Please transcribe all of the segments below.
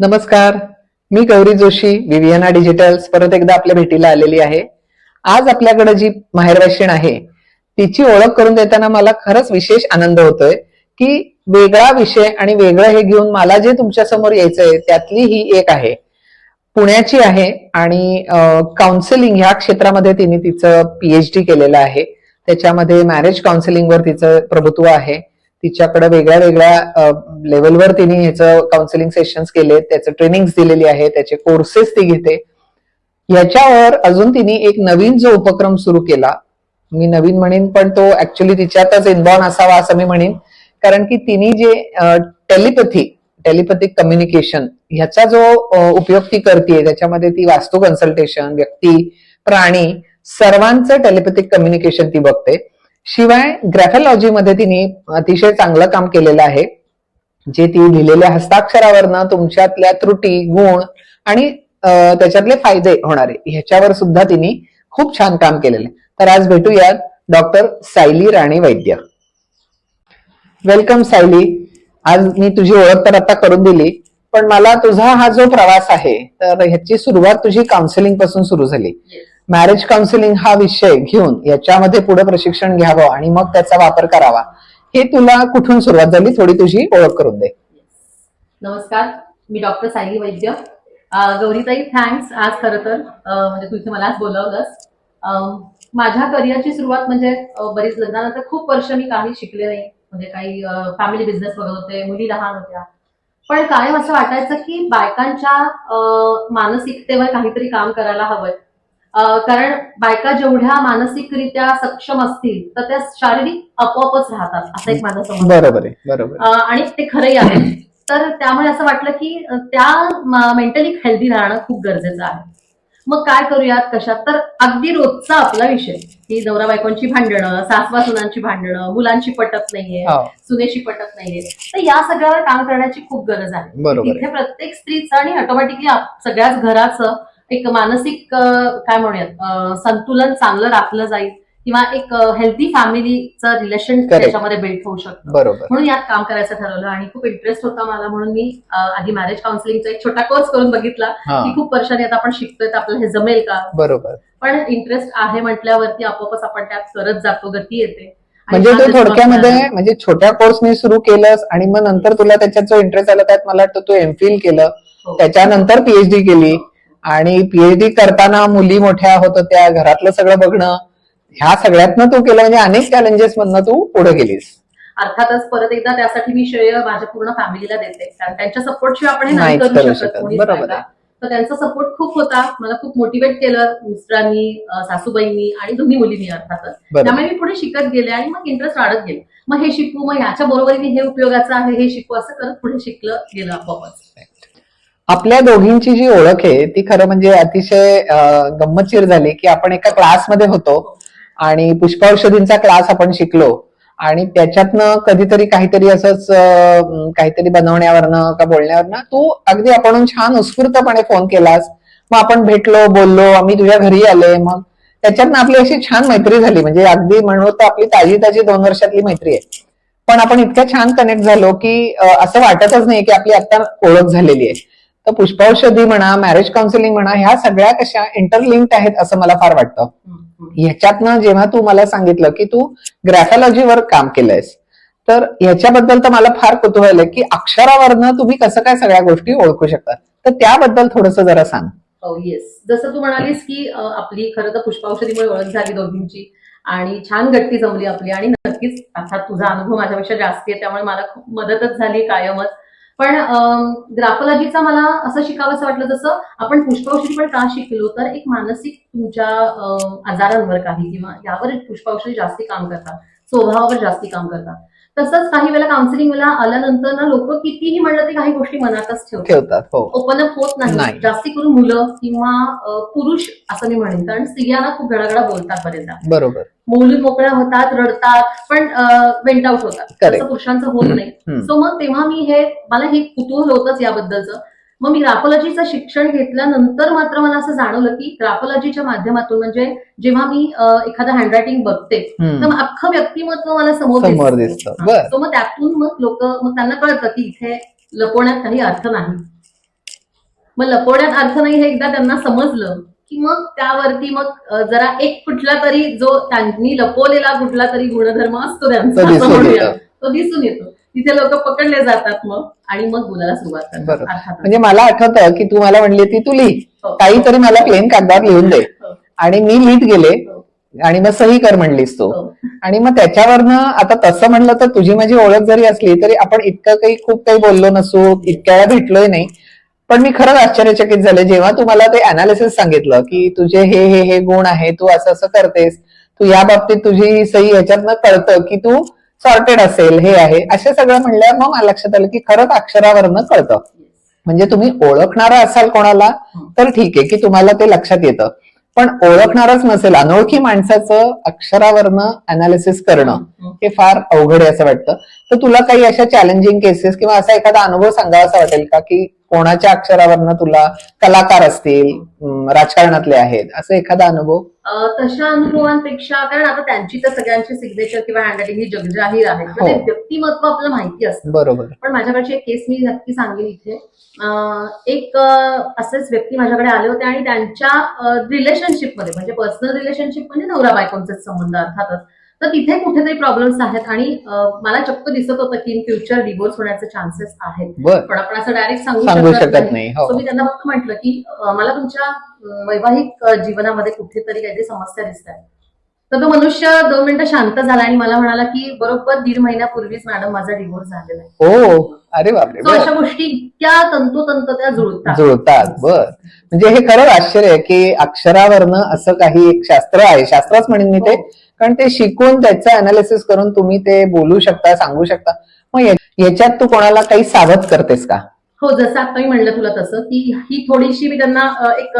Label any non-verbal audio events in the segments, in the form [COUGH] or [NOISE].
नमस्कार. मी Gauri Joshi Viviana digitals परत एकदा आपल्या भेटीला आलेली आहे. आज आपल्याकडे जी माहेरवाशीण आहे तिची ओळख करून देताना मला खरंच विशेष आनंद होतोय की वेगळा विषय आणि वेगळं हे घेऊन मला जे तुमच्यासमोर यायचंय त्यातली ही एक आहे. पुण्याची आहे आणि काउन्सिलिंग ह्या क्षेत्रामध्ये तिने तिचं पीएचडी केलेलं आहे. त्याच्यामध्ये मॅरेज काउन्सिलिंगवर तिचं प्रभुत्व आहे. तिच्याकडे वेगळ्या वेगळ्या लेवलवर तिने ह्याचं काउन्सिलिंग सेशन्स केले त्याचं ट्रेनिंग दिलेली आहे त्याचे कोर्सेस ती घेते. याच्यावर अजून तिने एक नवीन जो उपक्रम सुरू केला मी नवीन म्हणेन पण तो ऍक्च्युली तिच्यातच इनबॉर्न असावा असं मी म्हणेन. कारण की तिने जे टेलिपथी टेलिपॅथिक कम्युनिकेशन ह्याचा जो उपयोग ती करते त्याच्यामध्ये ती वास्तू कन्सल्टेशन व्यक्ती प्राणी सर्वांचं टेलिपॅथिक कम्युनिकेशन ती बघते. शिवाय ग्रॅफॉलॉजीमध्ये तिने अतिशय चांगलं काम केलेलं आहे. जे ती लिहिलेल्या हस्ताक्षरावरनं तुमच्यातल्या त्रुटी गुण आणि त्याच्यातले फायदे होणारे ह्याच्यावर सुद्धा तिने खूप छान काम केलेलं आहे. तर आज भेटूयात डॉक्टर सायली राणे वैद्य. वेलकम सायली. आज मी तुझी ओळख तर आता करून दिली पण मला तुझा हा जो प्रवास आहे तर ह्याची सुरुवात तुझी काउन्सिलिंगपासून सुरू झाली. मॅरेज काउन्सिलिंग हा विषय घेऊन याच्यामध्ये पुढे प्रशिक्षण घ्यावं आणि मग त्याचा वापर करावा. हे तुला कुठून सुरुवात झाली थोडी तुझी ओळख करून दे. नमस्कार. मी डॉक्टर सायली वैद्य. गौरीताई थँक्स आज खरं तर म्हणजे तू इथे मला आज बोलवलंस. अं, माझ्या करिअरची सुरुवात म्हणजे बरीच लग्नानंतर खूप वर्ष मी काही शिकले नाही. म्हणजे काही फॅमिली बिझनेस बघत होते मुली लहान होत्या. पण कायम असं वाटायचं की बायकांच्या मानसिकतेवर काहीतरी काम करायला हवंय. कारण बायका जेवढ्या मानसिकरित्या सक्षम असतील तर त्या शारीरिक आपोआपच राहतात असं एक माझा समज. बरोबर आहे आणि ते खरंही आहे. तर त्यामुळे असं वाटलं की त्या मेंटली हेल्दी राहणं खूप गरजेचं आहे. मग काय करूयात कशात? तर अगदी रोजचा आपला विषय की नवरा बायकोंची भांडणं सासवा सुनांची भांडणं मुलांची पटत नाहीये हो. सुनेशी पटत नाहीये. तर या सगळ्यावर काम करण्याची खूप गरज आहे. तिथे प्रत्येक स्त्रीचं आणि ऑटोमॅटिकली सगळ्याच घराचं एक मानसिक काय म्हणूयात संतुलन चांगलं राखलं जाईल किंवा एक हेल्दी फॅमिलीचं रिलेशन. त्याच्यामध्ये बिल्ड होऊ शकतं. बरोबर. म्हणून यात काम करायचं ठरवलं आणि खूप इंटरेस्ट होता मला म्हणून मी आधी मॅरेज काउन्सिलिंगचा एक छोटा कोर्स करून बघितला. की खूप वर्षांनी आता आपण शिकतोय तर आपल्याला हे जमेल का? बरोबर. पण इंटरेस्ट आहे म्हटल्यावरती आपोआपच आपण त्यात करत जातो गती येते. म्हणजे तू थोडक्यामध्ये. म्हणजे छोट्या कोर्सने सुरू केलंस आणि मग नंतर तुला त्याच्यात जो इंटरेस्ट आला त्यात मला वाटतं तू एमफिल केलं. हो. त्याच्यानंतर पीएचडी केली. आणि पीएचडी करताना मुली मोठ्या होत होत्या घरातलं सगळं बघणं ह्या सगळ्यातनं तू केलं म्हणजे अनेक चॅलेंजेस मधनं तू पुढे गेलीस. अर्थातच परत एकदा त्यासाठी मी श्रेय माझ्या पूर्ण फॅमिलीला देते कारण त्यांच्या सपोर्टशिवाय आपण हे नाही करू शकत बरोबर? तर त्यांचा सपोर्ट खूप होता. मला खूप मोटिवेट केलं मिस्टरांनी सासूबाईंनी आणि दोन्ही मुलींनी अर्थातच. त्यामुळे मी पुढे शिकत गेले आणि मग इंटरेस्ट वाढत गेले. मग हे शिकू मग ह्याच्या बरोबरीने हे उपयोगाचं आहे हे शिकू असं करत पुढे शिकलं गेलं आपोआपच. आपल्या दोघींची जी ओळख आहे ती खरं म्हणजे अतिशय अं, गंमतशीर झाली की आपण एका क्लासमध्ये होतो आणि पुष्पाऔषधींचा क्लास आपण शिकलो आणि त्याच्यातनं कधीतरी काहीतरी असंच काहीतरी बनवण्यावरनं का बोलण्यावरनं तू अगदी आपण छान उत्स्फूर्तपणे फोन केलास. मग आपण भेटलो बोललो आम्ही तुझ्या घरी आले मग त्याच्यातनं आपली अशी छान मैत्री झाली. म्हणजे अगदी म्हणतो तर आपली ताजी ताजी दोन वर्षातली मैत्री आहे. पण आपण इतक्या छान कनेक्ट झालो की असं वाटतच नाही की आपली आता ओळख झालेली आहे. तर पुष्पाऔषधी म्हणा मॅरेज काउन्सिलिंग म्हणा ह्या सगळ्या कशा इंटरलिंक्ड आहेत असं मला फार वाटतं. ह्याच्यातनं जेव्हा तू मला सांगितलं की तू ग्रॅफॉलॉजीवर काम केलंयस तर ह्याच्याबद्दल तर मला फार कुतूहल आहे की अक्षरावरनं तुम्ही कसं काय सगळ्या गोष्टी ओळखू शकता. तर त्याबद्दल थोडस जरा सांग. हो येस जसं तू म्हणालीस की आपली खरं तर पुष्पाऔषधीमुळे ओळख झाली दोघींची आणि छान गट्टी जमली आपली आणि नक्कीच अर्थात तुझा अनुभव माझ्यापेक्षा जास्ती आहे त्यामुळे मला खूप मदतच झाली कायमच. पण ग्राफोलॉजीचा मला असं शिकावंसं वाटलं जसं आपण पुष्पाऔषधी पण का शिकलो तर एक मानसिक तुमच्या आजारांवर काही किंवा यावर पुष्पाऔषधी जास्ती काम करतात स्वभावावर जास्ती काम करतात. तसंच काही वेळेला काउन्सिलिंगला आल्यानंतर ना लोक कितीही म्हणलं ते काही गोष्टी मनातच ठेवतात. हो. ओपन अप होत नाही. जास्ती करून मुलं किंवा पुरुष असं मी म्हणेन कारण स्त्रियांना खूप गडागडा बोलतात बरेचदा. बरोबर. मुली मोकळ्या होतात रडतात पण वेंट आउट होतात. तसं पुरुषांचं होत नाही. सो मग तेव्हा मी हे मला हे कुतूहल होतच याबद्दलचं मग मी ग्राफोलॉजीचं शिक्षण घेतल्यानंतर मात्र मला असं जाणवलं की ग्राफोलॉजीच्या माध्यमातून म्हणजे जेव्हा मी एखादं हँडरायटिंग बघते. तर मग अख्खं व्यक्तिमत्व मला समोर दिसतं. मग त्यातून मग लोक मग त्यांना कळतं की इथे लपवण्यात काही अर्थ नाही मग लपवण्यात अर्थ नाही हे एकदा त्यांना समजलं की मग त्यावरती मग जरा एक कुठला तरी जो त्यांनी लपवलेला कुठला तरी गुणधर्म असतो त्यांचा. तो दिसून येतो तिथे लोक पकडले जातात मग आणि मग बोलायला सुरुवात करतात. म्हणजे मला आठवतं की तू मला म्हणली ती तू लिही हो. काहीतरी मला प्लेन कागदावर लिहून दे हो. आणि मी लिहित गेले हो. आणि मग सही कर म्हणलीस तू. आणि मग त्याच्यावरनं आता तसं म्हणलं तर तुझी माझी ओळख जरी असली तरी आपण इतकं काही खूप काही बोललो नसू इतक्या वेळा भेटलोय नाही पण मी खरंच आश्चर्यचकित झाले. जेव्हा तुम्हाला ते अनालिसिस सांगितलं की तुझे हे हे हे गुण आहे तू असं असं करतेस तू या बाबतीत तुझी सही ह्याच्यातनं कळतं की तू सॉर्टेड असेल हे आहे. असे सगळं म्हणल्यावर मग मला लक्षात आलं की खरंच अक्षरावरनं कळतं. म्हणजे तुम्ही ओळखणारा असाल कोणाला तर ठीक आहे की तुम्हाला ते लक्षात येतं. पण ओळखणारच नसेल अनोळखी माणसाचं अक्षरावरनं अनालिसिस करणं हे फार अवघड आहे असं वाटतं. तर तुला काही अशा चॅलेंजिंग केसेस किंवा असा एखादा अनुभव सांगावा असा वाटेल का की कोणाच्या अक्षरावरनं तुला कलाकार असतील राजकारणातले आहेत असं एखादा अनुभव? तशा अनुभवांपेक्षा कारण आता त्यांची तर सगळ्यांची सिग्नेचर किंवा हँडरायटिंग ही जगजाहीर आहे. हो. म्हणजे व्यक्तिमत्व आपल्याला माहिती असतं. बरोबर. पण माझ्याकडची एक केस मी नक्की सांगेन इथे. एक असेच व्यक्ती माझ्याकडे आले होते आणि त्यांच्या रिलेशनशिपमध्ये म्हणजे पर्सनल रिलेशनशिप म्हणजे नवरा बायकोंचे संबंध अर्थातच. तर तिथे कुठेतरी प्रॉब्लेम्स आहेत आणि मला चक्क दिसत होतं की इन फ्युचर डिवोर्स होण्याचे चान्सेस आहेत. पण आपण असं डायरेक्ट सांगू सांगू शकत नाही, हो. मी त्यांना फक्त म्हटलं की मला तुमच्या वैवाहिक जीवनामध्ये कुठेतरी काहीतरी समस्या दिसत आहे तर तो मनुष्य दोन मिनिटं शांत झाला आणि मला म्हणाला की बरोबर दीड महिन्यापूर्वीच मॅडम माझा डिवोर्स झालेला आहे. ओ अरे बापरे So अशा गोष्टी इतक्या तंतोतंत त्या जुळतात. जुळतात बर. म्हणजे हे खरंच आश्चर्य आहे की अक्षरावरनं असं काही एक शास्त्र आहे. शास्त्रच म्हणेन मी ते. हो. कारण ते शिकून त्याचं अनालिसिस करून तुम्ही ते बोलू शकता सांगू शकता मग याच्यात तू कोणाला काही सावध करतेस का हो जसं आता म्हणलं तुला तसं की ही थोडीशी मी त्यांना एक.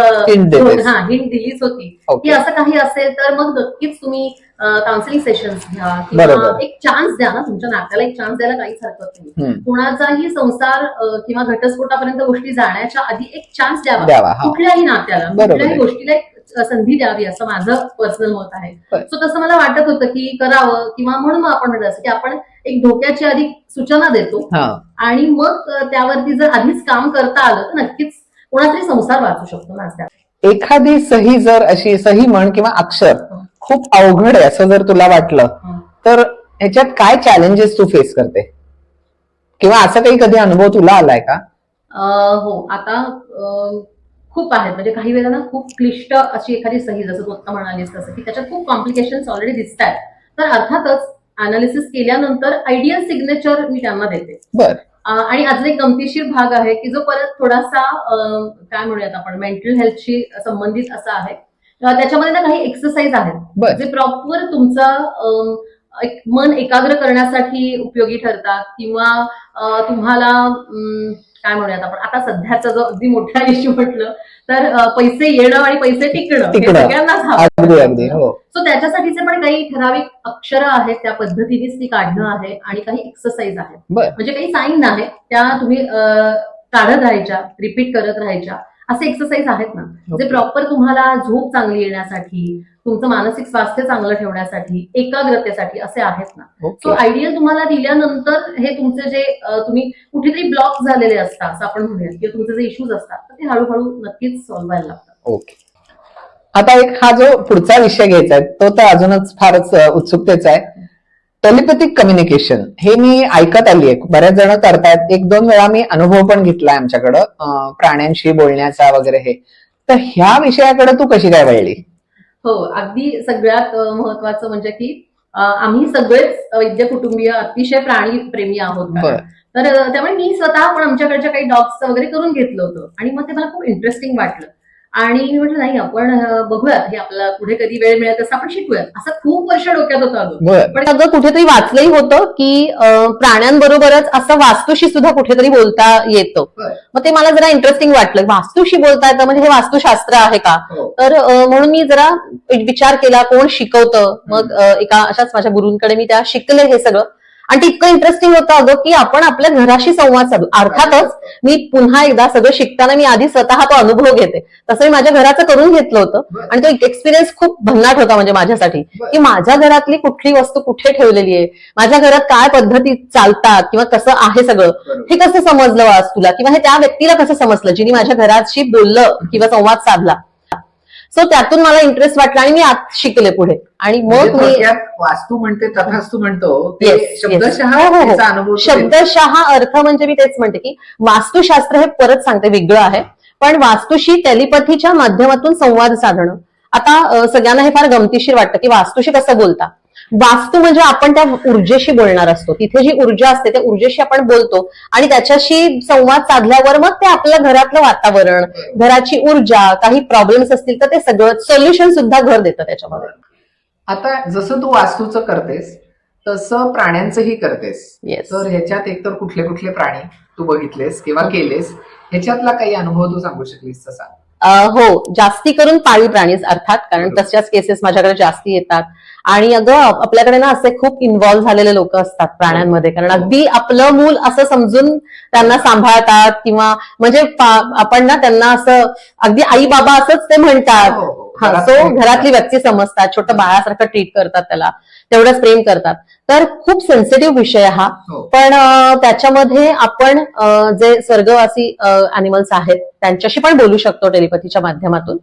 हा हिंट दिलीच होती. की असं काही असेल तर मग नक्कीच तुम्ही काउन्सिलिंग सेशन्स घ्या किंवा. एक चान्स द्या ना तुमच्या नात्याला एक चान्स द्यायला काहीच हरकत नाही. कुणाचाही संसार किंवा घटस्फोटापर्यंत गोष्टी जाण्याच्या आधी एक चान्स द्यावा कुठल्याही नात्याला कुठल्याही. गोष्टीला एक संधी द्यावी असं माझं पर्सनल मत आहे. सो तसं मला वाटत होतं की करावं किंवा म्हणून मग आपण असं की आपण एक धोक्याची आधी सूचना देतो आणि मग त्यावरती जर आधीच काम करता आलं तर नक्कीच कोणातरी संसार वाचू शकतो ना एखादी सही जर अशी सही म्हण किंवा अक्षर खूप अवघड आहे असं जर तुला वाटलं तर ह्याच्यात काय चॅलेंजेस तू फेस करते? किंवा असं काही कधी अनुभव तुला आलाय का? हो. आता खूप आहेत. म्हणजे काही वेळेला ना खूप क्लिष्ट अशी एखादी सही जसं तू आता म्हणालीस तसं की त्याच्यात खूप कॉम्प्लिकेशन्स ऑलरेडी दिसत आहेत तर अर्थातच अनालिसिस केल्यानंतर आयडियल सिग्नेचर मी त्यांना देते. आणि अजून एक गमतीशीर भाग आहे की जो परत थोडासा काय म्हणूयात आपण मेंटल हेल्थशी संबंधित असा आहे त्याच्यामध्ये ना काही एक्सरसाइज आहेत. जे प्रॉपर तुमचं एक मन एकाग्र करण्यासाठी उपयोगी ठरतात किंवा तुम्हाला काय म्हणूयात आपण आता सध्याचा जो अगदी मोठा इश्यू म्हटलं तर पैसे येणं आणि पैसे टिकणं हे टिकणं. सगळ्यांनाच अगदी हो. सो त्याच्यासाठीचे पण काही ठराविक अक्षरं आहेत त्या पद्धतीनेच ती काढणं आहे आणि काही एक्सरसाइज आहेत. म्हणजे काही साईन आहेत त्या तुम्ही काढत राहायच्या रिपीट करत राहायच्या. असे एक्सरसाइज आहेत ना. जे. प्रॉपर तुम्हाला झोप चांगली येण्यासाठी तुमचं मानसिक स्वास्थ्य चांगलं ठेवण्यासाठी एकाग्रतेसाठी असे आहेत ना. So okay. आयडियल तुम्हाला दिल्यानंतर हे तुमचे जे तुम्ही कुठेतरी ब्लॉक झालेले असतात असं आपण म्हणूया किंवा तुमचे जे इश्यूज असतात तर ते हळूहळू नक्कीच सॉल्व्ह व्हायला लागतात. ओके. आता एक हा जो पुढचा विषय घ्यायचा आहे तो तर अजूनच फारच उत्सुकतेचा आहे. टेलिपॅथिक कम्युनिकेशन हे मी ऐकत आली आहे. बऱ्याच जण करतायत एक दोन वेळा मी अनुभव पण घेतलाय आमच्याकडं प्राण्यांशी बोलण्याचा वगैरे हे. तर ह्या विषयाकडे तू कशी काय वळली? हो अगदी सगळ्यात महत्वाचं म्हणजे की आम्ही सगळेच वैद्य कुटुंबीय अतिशय प्राणी प्रेमी आहोत तर त्यामुळे मी स्वतः पण आमच्याकडच्या काही डॉग्स वगैरे करून घेतलं होतं आणि मग ते मला खूप इंटरेस्टिंग वाटलं. आणि म्हटलं नाही आपण अ, बघूयात. हे आपल्याला पुढे कधी वेळ मिळेल तसं आपण शिकूयात. असं खूप वर्ष डोक्यात होतं पण अगं कुठेतरी वाचलंही होतं की प्राण्यांबरोबरच असं वास्तूशी सुद्धा कुठेतरी बोलता येतं. मग ते मला जरा इंटरेस्टिंग वाटलं. वास्तूशी बोलता येतं म्हणजे हे वास्तुशास्त्र आहे का? हो. तर म्हणून मी जरा एक विचार केला कोण शिकवतं? मग एका अशाच माझ्या गुरूंकडे मी त्या शिकले हे सगळं. आणि ते इतकं इंटरेस्टिंग होतं अगं की आपण आपल्या घराशी संवाद साधू. अर्थातच मी पुन्हा एकदा सगळं शिकताना मी आधी स्वतः तो अनुभव घेते. तसं मी माझ्या घराचं करून घेतलं होतं. आणि तो एक्सपिरियन्स खूप भन्नाट होता म्हणजे माझ्यासाठी. की माझ्या घरातली कुठली वस्तू कुठे ठेवलेली आहे? माझ्या घरात काय पद्धती चालतात? किंवा कसं आहे सगळं? हे कसं समजलं वास्तूला किंवा हे त्या व्यक्तीला कसं समजलं? जिने माझ्या घराशी बोललं किंवा संवाद साधला? सो त्यातून मला इंटरेस्ट वाटला आणि मी आत शिकले पुढे. आणि म्हणजे मग मी थोडक्यात वास्तू म्हणते तथास्तू म्हणतो. शब्दशः हो, हो, हो. शब्दशः अर्थ म्हणजे मी तेच म्हणते की वास्तुशास्त्र हे परत सांगते वेगळं आहे. पण वास्तूशी टेलिपथीच्या माध्यमातून संवाद साधणं. आता सगळ्यांना हे फार गमतीशीर वाटतं की वास्तूशी कसं बोलता? वास्तू म्हणजे आपण त्या ऊर्जेशी बोलणार असतो. तिथे जी ऊर्जा असते त्या ऊर्जेशी आपण बोलतो. आणि त्याच्याशी संवाद साधल्यावर मग ते आपल्या घरातलं वातावरण घराची ऊर्जा काही प्रॉब्लेम्स असतील तर ते सगळं सोल्युशन सुद्धा घर देतं त्याच्यामध्ये. आता जसं तू वास्तूचं करतेस तसं प्राण्यांचंही करतेस. येस तर ह्याच्यात एकतर कुठले कुठले प्राणी तू बघितलेस किंवा केलेस ह्याच्यातला काही अनुभव तू सांगू शकलीस तसा? हो जास्ती करून पाळीव प्राणीच अर्थात कारण. तशाच केसेस माझ्याकडे जास्ती येतात आणि अगं आपल्याकडे ना असे खूप इन्व्हॉल्व्ह झालेले लोक असतात प्राण्यांमध्ये कारण अगदी आपलं मूल असं समजून त्यांना सांभाळतात किंवा म्हणजे आपण ना त्यांना असं अगदी आई बाबा असंच ते म्हणतात हो, हो. हा घरात सो घरातली व्यक्ती समजतात छोटं बाळासारखं ट्रीट करतात त्याला तेवढंच प्रेम करतात तर खूप सेन्सिटिव्ह विषय हा हो. पण त्याच्यामध्ये आपण जे स्वर्गवासी अॅनिमल्स आहेत त्यांच्याशी पण बोलू शकतो टेलिपथीच्या माध्यमातून.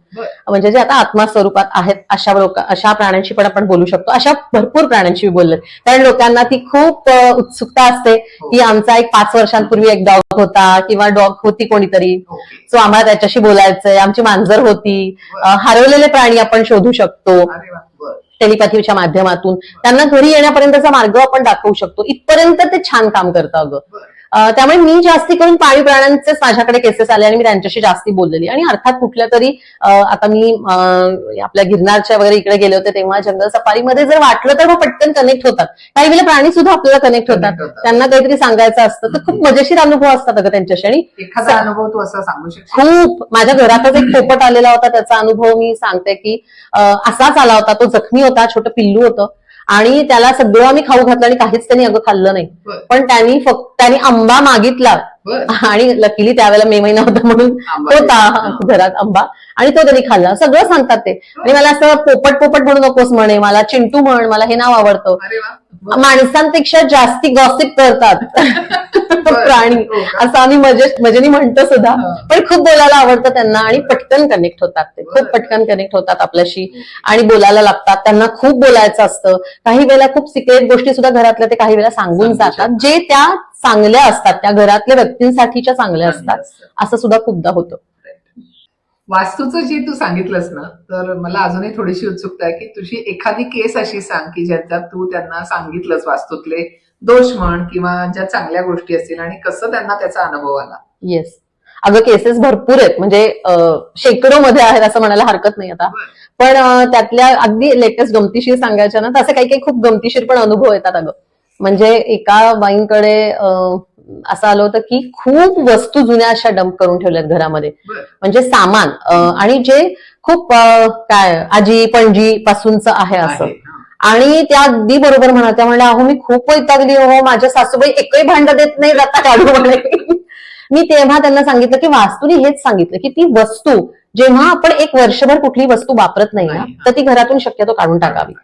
म्हणजे जे आता आत्मा स्वरूपात आहेत अशा लोक अशा प्राण्यांशी पण आपण बोलू शकतो अशा भरपूर प्राण्यांशी बोलले कारण लोकांना ती खूप उत्सुकता असते हो. की आमचा एक पाच वर्षांपूर्वी एक डॉग होता किंवा डॉग होती कोणीतरी. सो आम्हाला त्याच्याशी बोलायचंय आमची मांजर होती हरवलेले प्राणी आपण शोधू शकतो. टेलिपॅथीच्या माध्यमातून. त्यांना घरी येण्यापर्यंतचा मार्ग आपण दाखवू शकतो. इथपर्यंत ते छान काम करतं अगं. त्यामुळे मी जास्ती करून पाळीव प्राण्यांचेच माझ्याकडे केसेस आले आणि मी त्यांच्याशी जास्ती बोललेली. आणि अर्थात कुठल्या तरी आता मी आपल्या गिरनारच्या वगैरे इकडे गेले होते तेव्हा जंगल सफारीमध्ये जर वाटलं तर मग पटकन कनेक्ट होतात. काही वेळेला प्राणी सुद्धा आपल्याला कनेक्ट होतात. त्यांना काहीतरी सांगायचं असतं. तर खूप मजेशीर अनुभव असतात अगं त्यांच्याशी. आणि एखादा अनुभव तू असा सांगू शकशील? खूप. माझ्या घरातच एक पोपट आलेला होता. त्याचा अनुभव मी सांगते की असाच आला होता. तो जखमी होता छोटं पिल्लू होतं. आणि त्याला सगळं आम्ही खाऊ घातलं आणि काहीच त्यांनी अगं खाल्लं नाही. पण त्यांनी फक्त त्यांनी आंबा मागितला. आणि लकीली त्यावेळेला मे महिना होता म्हणून होता घरात आंबा. आणि तो त्यांनी खाल्ला. सगळं सांगतात ते. आणि मला असं पोपट पोपट म्हणू नकोस म्हणे. मला चिंटू म्हण मला हे नाव आवडतं. माणसांपेक्षा जास्ती गॉसिप करतात. [LAUGHS] प्राणी. हो? असं आम्ही मजे मजेने म्हणतो सुद्धा. पण खूप बोलायला आवडतं त्यांना आणि पटकन कनेक्ट होतात ते. खूप. पटकन कनेक्ट होतात आपल्याशी. आणि बोलायला लागतात. त्यांना खूप बोलायचं असतं. काही वेळेला खूप सिक्रेट गोष्टी सुद्धा घरातल्या ते काही वेळेला सांगून सांगू जातात. जे त्या चांगल्या असतात. त्या घरातल्या व्यक्तींसाठीच्या चांगल्या असतात. असं सुद्धा खूपदा होतं. वास्तूचं जे तू सांगितलंस ना तर मला अजूनही थोडीशी उत्सुकता आहे की तुझी एखादी केस अशी सांग की ज्याच्यात तू त्यांना सांगितलंस वास्तूतले दोष म्हण किंवा ज्या चांगल्या गोष्टी असतील आणि कसं त्यांना त्याचा अनुभव आला. येस अगं केसेस भरपूर आहेत. म्हणजे शेकडो मध्ये आहेत असं म्हणायला हरकत नाही आता. पण त्यातल्या अगदी लेटेस्ट गमतीशीर सांगायच्या ना तसे काही काही खूप गमतीशीर पण अनुभव येतात अगं. म्हणजे एका बाईंकडे असं आलं होतं की खूप वस्तू जुन्या अशा डंप करून ठेवल्यात घरामध्ये. म्हणजे सामान आणि जे खूप काय आजी पणजी पासूनच आहे असं. आणि त्या अगदी बरोबर म्हणा त्या म्हणल्या अहो मी खूप वैतागली हो माझ्या सासूबाई एकही भांड देत नाही जाता काढू म्हणे [LAUGHS] मी तेव्हा त्यांना सांगितलं की वास्तूने हेच सांगितलं की ती वस्तू जेव्हा आपण एक वर्षभर कुठली वस्तू वापरत नाही ना. तर ती घरातून शक्यतो काढून टाकावी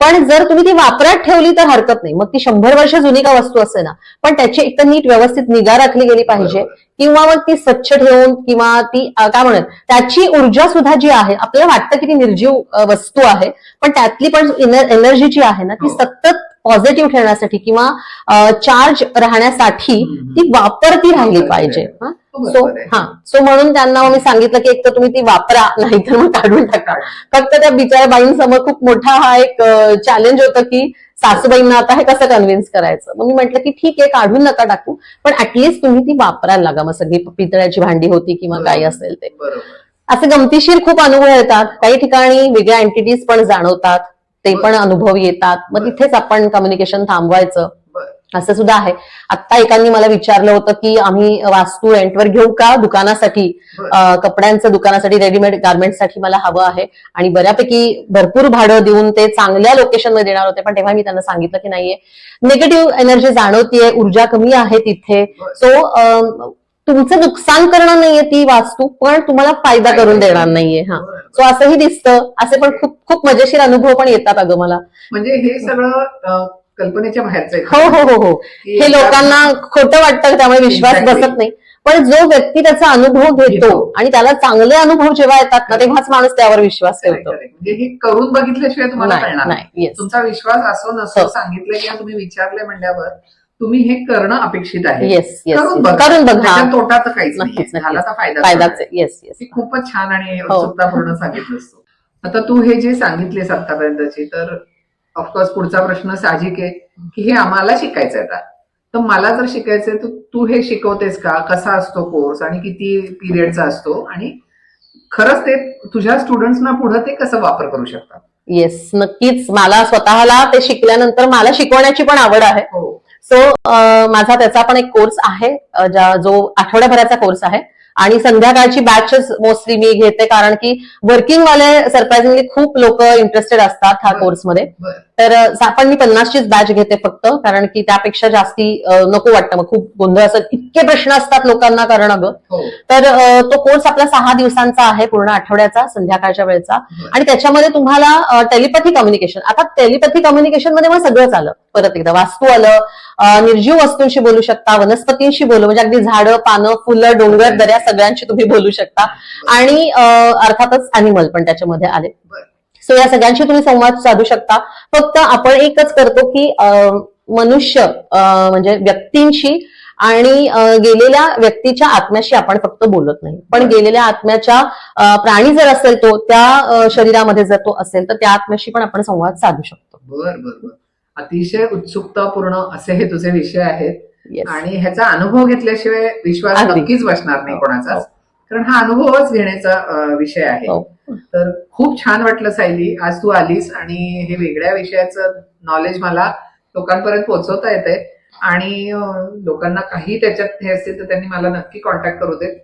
पण जर तुम्ही ती वापरात ठेवली तर हरकत नाही. मग ती शंभर वर्ष जुनी का वस्तू असे ना? पण त्याची एक तर नीट व्यवस्थित निगा राखली गेली पाहिजे. किंवा मग ती स्वच्छ ठेवून किंवा ती काय म्हणत त्याची ऊर्जा सुद्धा जी आहे आपल्याला वाटतं की ती निर्जीव वस्तू आहे पण त्यातली पण एनर्जी जी आहे ना ती हो. सतत पॉझिटिव्ह ठेवण्यासाठी किंवा चार्ज राहण्यासाठी. ती वापरती राहिली पाहिजे. सो. हा. सो म्हणून त्यांना मी सांगितलं की एक तर तुम्ही ती वापरा नाहीतर मग काढून टाका. फक्त त्या बिचाऱ्या बाईंसमोर खूप मोठा हा एक चॅलेंज होतं की सासूबाईंना आता हे कसं कन्व्हिन्स करायचं? मग मी म्हटलं की ठीक आहे काढून नका टाकू. पण ऍटलिस्ट तुम्ही ती वापरायला लागा. मग सगळी पितळ्याची भांडी होती किंवा काही असेल ते. असे गमतीशीर खूप अनुभव येतात. काही ठिकाणी वेगळ्या एंटिटीज पण जाणवतात. ते पण अनुभव येतात. मग तिथेच आपण कम्युनिकेशन थांबवायचं. असं सुद्धा आहे. आता एकांनी मला विचारलं होतं की आम्ही वास्तू रेंटवर घेऊ का दुकानासाठी? कपड्यांचं दुकानासाठी रेडीमेड गार्मेंटसाठी मला हवं आहे. आणि बऱ्यापैकी भरपूर भाडं देऊन ते चांगल्या लोकेशनमध्ये देणार होते. पण तेव्हा मी त्यांना सांगितलं की नाहीये. निगेटिव्ह एनर्जी जाणवतीये ऊर्जा कमी आहे तिथे. सो तुमचं नुकसान करणार नाहीये ती वास्तू पण तुम्हाला फायदा करून देणार नाहीये. हा. सो असंही दिसतं. असे पण खूप खूप मजेशीर अनुभव पण येतात अगं मला. म्हणजे हे सगळं कल्पनेच्या बाहेरचं हो हो हो हो. हे लोकांना खोटं वाटतं त्यामुळे विश्वास. बसत नाही. पण जो व्यक्ती त्याचा अनुभव घेतो. आणि त्याला चांगले अनुभव जेव्हा येतात ना तेव्हाच माणूस त्यावर विश्वास ठेवतो. म्हणजे हे करून बघितल्याशिवाय तुम्हाला कळणार नाही. तुमचा विश्वास असो नसो हो. सांगितलं किंवा तुम्ही विचारले म्हणल्यावर तुम्ही हे करणं अपेक्षित आहे. येस करून बघा. करून बघा. त्याच्यात तोटा तर काहीच नाही. फायदाच येस येस खूपच छान आणि हो. उत्सुकतापूर्ण सांगितलंस तू. आता तू हे जे सांगितलेस आतापर्यंतची तर ऑफकोर्स पुढचा प्रश्न साहजिक आहे की हे आम्हाला शिकायचं आहे आता. तर मला जर शिकायचंय तर तू हे शिकवतेस का? कसा असतो कोर्स आणि किती पिरियडचा असतो? आणि खरंच ते तुझ्या स्टुडंट्सना पुढे ते कसं वापर करू शकतात? येस नक्कीच. मला स्वतःला ते शिकल्यानंतर मला शिकवण्याची पण आवड आहे. हो. सो माझा त्याचा पण एक कोर्स आहे जो आठवड्याभराचा कोर्स आहे. आणि संध्याकाळची बॅचेस मोस्टली मी घेते कारण की वर्किंग वाले सरप्राइझिंगली खूप लोक इंटरेस्टेड असतात ह्या कोर्समध्ये तर अ, पण मी पन्नासचीच बॅच घेते फक्त कारण की त्यापेक्षा जास्ती नको वाटतं मग. खूप गोंधळ असत इतके प्रश्न असतात लोकांना कारण अगं. हो. तर तो कोर्स आपला सहा दिवसांचा आहे पूर्ण आठवड्याचा संध्याकाळच्या वेळेचा. आणि त्याच्यामध्ये तुम्हाला टेलिपॅथी कम्युनिकेशन आता टेलिपॅथी कम्युनिकेशनमध्ये मग सगळंच आलं. परत एकदा वास्तू आलं निर्जीव वस्तूंशी बोलू शकता वनस्पतींशी बोलू म्हणजे अगदी झाडं पानं फुलं डोंगर दऱ्या सगळ्यांशी तुम्ही बोलू शकता. आणि अर्थातच अॅनिमल पण त्याच्यामध्ये आले. सो या सगळ्यांशी तुम्ही संवाद साधू शकता. फक्त आपण एकच करतो की मनुष्य म्हणजे व्यक्तींशी आणि गेलेल्या व्यक्तीच्या आत्म्याशी आपण फक्त बोलत नाही. पण गेलेल्या आत्म्याच्या प्राणी जर असेल तो त्या शरीरामध्ये जर तो असेल तर त्या आत्म्याशी पण आपण संवाद साधू शकतो. बर बर अतिशय उत्सुकतापूर्ण असे हे तुझे विषय आहेत. आणि ह्याचा अनुभव घेतल्याशिवाय विश्वास. नक्कीच बसणार नाही हो, कोणाचाच. हो. कारण हा अनुभवच घेण्याचा विषय आहे. हो. तर खूप छान वाटलं सायली. आज तू आलीस आणि हे वेगळ्या विषयाचं नॉलेज मला लोकांपर्यंत पोहोचवता येते आणि लोकांना काही त्याच्यात हे असतील तर त्यांनी मला नक्की कॉन्टॅक्ट करू देत.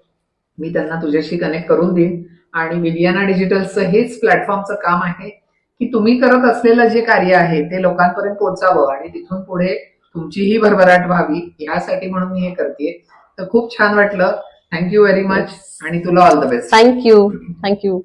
मी त्यांना तुझ्याशी कनेक्ट करून देईन. आणि विलियाना डिजिटलचं हेच प्लॅटफॉर्मचं काम आहे की तुम्ही करत असलेलं जे कार्य आहे ते लोकांपर्यंत पोहोचावं आणि तिथून पुढे तुमचीही भरभराट व्हावी यासाठी म्हणून मी हे करते तर खूप छान वाटलं. थँक्यू व्हेरी मच आणि तुला all the best thank you thank you